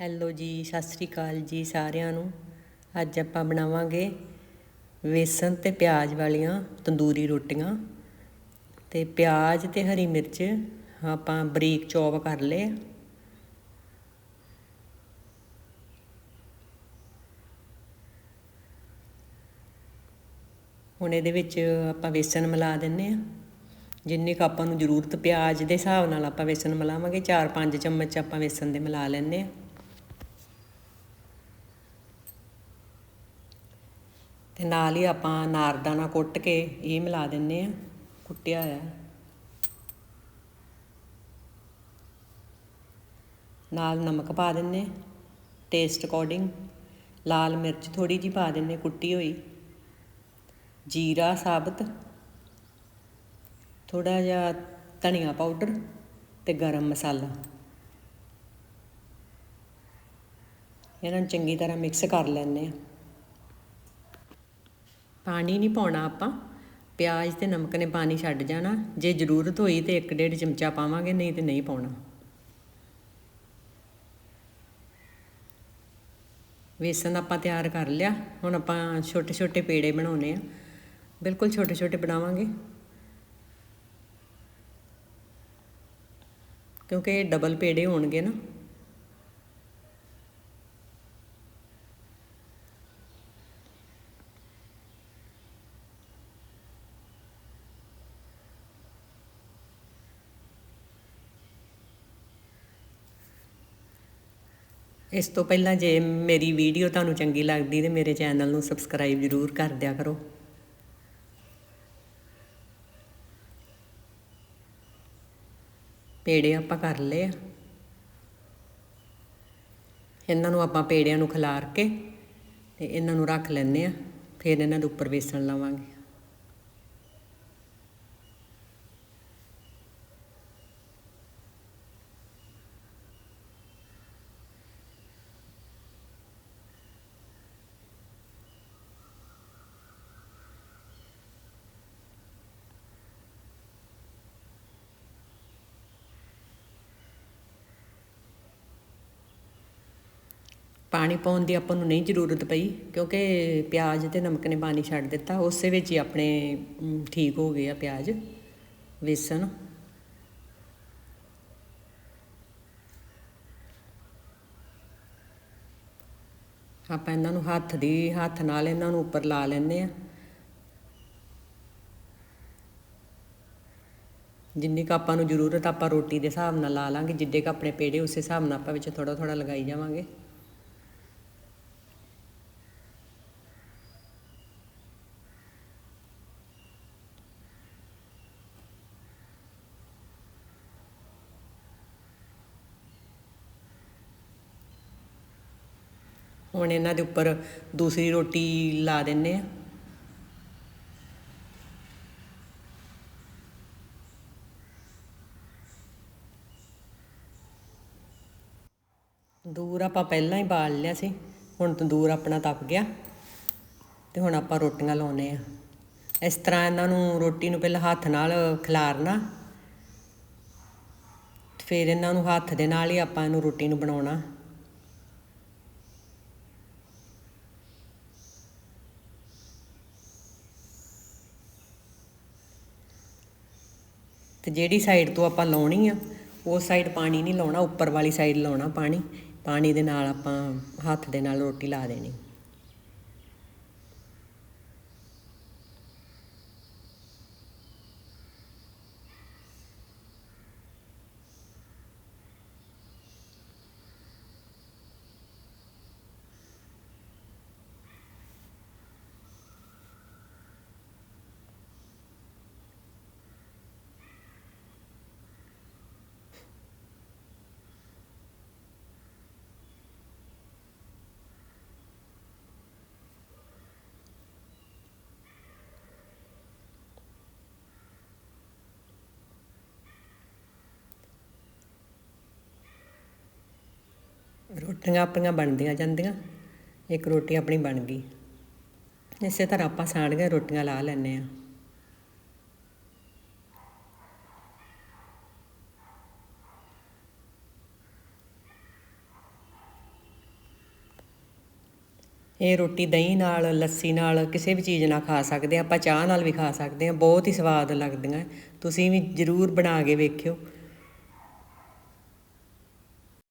Hello ਜੀ, ਸਤਿ ਸ੍ਰੀ ਅਕਾਲ ਜੀ ਸਾਰਿਆਂ ਨੂੰ। ਅੱਜ ਆਪਾਂ ਬਣਾਵਾਂਗੇ ਵੇਸਣ ਤੇ ਪਿਆਜ਼ ਵਾਲੀਆਂ ਤੰਦੂਰੀ ਰੋਟੀਆਂ। ਤੇ ਪਿਆਜ਼ ਤੇ ਹਰੀ ਮਿਰਚ ਆਪਾਂ ਬਰੀਕ ਚੌਪ ਕਰ ਲਏ। ਹੁਣ ਇਹਦੇ ਵਿੱਚ ਆਪਾਂ ਵੇਸਣ ਮਿਲਾ ਦਿੰਨੇ ਆ। ਜਿੰਨੀ ਕੁ ਆਪਾਂ ਨੂੰ ਜ਼ਰੂਰਤ ਪਿਆਜ਼ ਦੇ ਹਿਸਾਬ ਨਾਲ ਆਪਾਂ ਵੇਸਣ ਮਿਲਾਵਾਂਗੇ 4-5 ਚਮਚ ਆਪਾਂ ਵੇਸਣ ਦੇ ਮਿਲਾ ਲੈਂਦੇ ਆ। ਤੇ ਨਾਲ ਹੀ ਆਪਾਂ ਨਾਰਦਾਨਾ ਕੁੱਟ ਕੇ ਇਹ ਮਿਲਾ ਦਿੰਨੇ ਆ ਕੁੱਟਿਆ ਹੋਇਆ। ਨਾਲ ਨਮਕ ਪਾ ਦਿੰਨੇ ਟੇਸਟ ਅਕੋਰਡਿੰਗ ਲਾਲ ਮਿਰਚ ਥੋੜੀ ਜੀ ਪਾ ਦਿੰਨੇ ਕੁੱਟੀ ਹੋਈ। ਜੀਰਾ, ਸਾਬਤ। ਥੋੜਾ ਜਿਹਾ ਧਨੀਆ ਪਾਊਡਰ ਤੇ ਗਰਮ ਮਸਾਲਾ। ਇਹਨਾਂ ਨੂੰ ਚੰਗੀ ਤਰ੍ਹਾਂ ਮਿਕਸ ਕਰ ਲੈਣੇ ਆ ਪਾਣੀ ਨਹੀਂ ਪਾਉਣਾ ਆਪਾਂ। ਪਿਆਜ਼ ਤੇ ਨਮਕ ਨੇ ਪਾਣੀ ਛੱਡ ਜਾਣਾ। ਜੇ ਜ਼ਰੂਰਤ ਹੋਈ ਤੇ 1.5 ਚਮਚਾ ਪਾਵਾਂਗੇ, ਨਹੀਂ ਤੇ ਨਹੀਂ ਪਾਉਣਾ। ਵੇਸਣ ਆਪਾਂ ਤਿਆਰ ਕਰ ਲਿਆ। ਹੁਣ ਆਪਾਂ ਛੋਟੇ ਛੋਟੇ ਪੇੜੇ ਬਣਾਉਣੇ ਆ। ਬਿਲਕੁਲ ਛੋਟੇ ਛੋਟੇ ਬਣਾਵਾਂਗੇ। ਕਿਉਂਕਿ ਇਹ ਡਬਲ ਪੇੜੇ ਹੋਣਗੇ ਨਾ। ਇਸ ਤੋਂ ਪਹਿਲਾਂ ਜੇ ਮੇਰੀ ਵੀਡੀਓ ਤੁਹਾਨੂੰ ਚੰਗੀ ਲੱਗਦੀ ਤੇ ਮੇਰੇ ਚੈਨਲ ਨੂੰ ਸਬਸਕ੍ਰਾਈਬ ਜ਼ਰੂਰ ਕਰ ਦਿਆ ਕਰੋ। ਪੇੜੇ ਆਪਾਂ ਕਰ ਲਏ ਆ। ਇਹਨਾਂ ਨੂੰ ਆਪਾਂ ਪੇੜਿਆਂ ਨੂੰ ਖਿਲਾਰ ਕੇ ਤੇ ਇਹਨਾਂ ਨੂੰ ਰੱਖ ਲੈਣੇ ਆ, ਫਿਰ ਇਹਨਾਂ ਦੇ ਉੱਪਰ ਵੇਸਣ ਲਾਵਾਂਗੇ। ਪਾਣੀ ਪਾਉਣ ਦੀ ਆਪਾਂ ਨੂੰ ਨਹੀਂ ਜ਼ਰੂਰਤ ਪਈ, ਕਿਉਂਕਿ ਪਿਆਜ਼ ਤੇ ਨਮਕ ਨੇ ਪਾਣੀ ਛੱਡ ਦਿੱਤਾ, ਉਸੇ ਵਿੱਚ ਹੀ ਆਪਣੇ ਠੀਕ ਹੋ ਗਏ ਆ ਪਿਆਜ਼, ਵੇਸਣ। ਆਪਾਂ ਇਹਨਾਂ ਨੂੰ ਹੱਥ ਦੀ, ਹੱਥ ਨਾਲ ਇਹਨਾਂ ਨੂੰ ਉੱਪਰ ਲਾ ਲੈਂਦੇ ਆ। ਜਿੰਨੀ ਕੁ ਆਪਾਂ ਨੂੰ ਜ਼ਰੂਰਤ, ਆਪਾਂ ਰੋਟੀ ਦੇ ਹਿਸਾਬ ਨਾਲ ਲਾ ਲਾਂਗੇ, ਜਿੱਡੇ ਕੁ ਆਪਣੇ ਪੇੜੇ, ਉਸੇ ਹਿਸਾਬ ਨਾਲ ਆਪਾਂ ਵਿੱਚ ਥੋੜਾ ਥੋੜਾ ਲਗਾਈ ਜਾਵਾਂਗੇ। ਹੁਣ ਇਹਨਾਂ ਦੇ ਉੱਪਰ ਦੂਸਰੀ ਰੋਟੀ ਲਾ ਦਿੰਨੇ ਆ। ਤੰਦੂਰ ਆਪਾਂ ਪਹਿਲਾਂ ਹੀ ਬਾਲ ਲਿਆ ਸੀ, ਹੁਣ ਤੰਦੂਰ ਆਪਣਾ ਤਪ ਗਿਆ ਤੇ ਹੁਣ ਆਪਾਂ ਰੋਟੀਆਂ ਲਾਉਨੇ ਆ। ਇਸ ਤਰ੍ਹਾਂ ਇਹਨਾਂ ਨੂੰ ਰੋਟੀ ਨੂੰ ਪਹਿਲਾਂ ਹੱਥ ਨਾਲ ਖਿਲਾਰਨਾ ਫਿਰ ਇਹਨਾਂ ਨੂੰ ਹੱਥ ਦੇ ਨਾਲ ਹੀ ਆਪਾਂ ਇਹਨੂੰ ਰੋਟੀ ਨੂੰ ਬਣਾਉਣਾ। ਤੇ ਜਿਹੜੀ ਸਾਈਡ ਤੋਂ ਆਪਾਂ ਲਾਉਣੀ ਆ ਉਸ ਸਾਈਡ ਪਾਣੀ ਨਹੀਂ ਲਾਉਣਾ, ਉੱਪਰ ਵਾਲੀ ਸਾਈਡ ਲਾਉਣਾ ਪਾਣੀ। ਪਾਣੀ ਦੇ ਨਾਲ ਆਪਾਂ ਹੱਥ ਦੇ ਨਾਲ ਰੋਟੀ ਲਾ ਦੇਣੀ। ਰੋਟੀਆਂ ਆਪਣੀਆਂ ਬਣਦੀਆਂ ਜਾਂਦੀਆਂ, ਇੱਕ ਰੋਟੀ ਆਪਣੀ ਬਣ ਗਈ। ਇਸੇ ਤਰ੍ਹਾਂ ਆਪਾਂ ਸਾੜੀਆਂ ਰੋਟੀਆਂ ਲਾ ਲੈਂਦੇ ਆ ਇਹ ਰੋਟੀ ਦਹੀਂ ਨਾਲ, ਲੱਸੀ ਨਾਲ ਕਿਸੇ ਵੀ ਚੀਜ਼ ਨਾਲ ਖਾ ਸਕਦੇ ਹਾਂ। ਆਪਾਂ ਚਾਹ ਨਾਲ ਵੀ ਖਾ ਸਕਦੇ ਹਾਂ। ਬਹੁਤ ਹੀ ਸਵਾਦ ਲੱਗਦੀਆਂ। ਤੁਸੀਂ ਵੀ ਜ਼ਰੂਰ ਬਣਾ ਕੇ ਵੇਖਿਓ।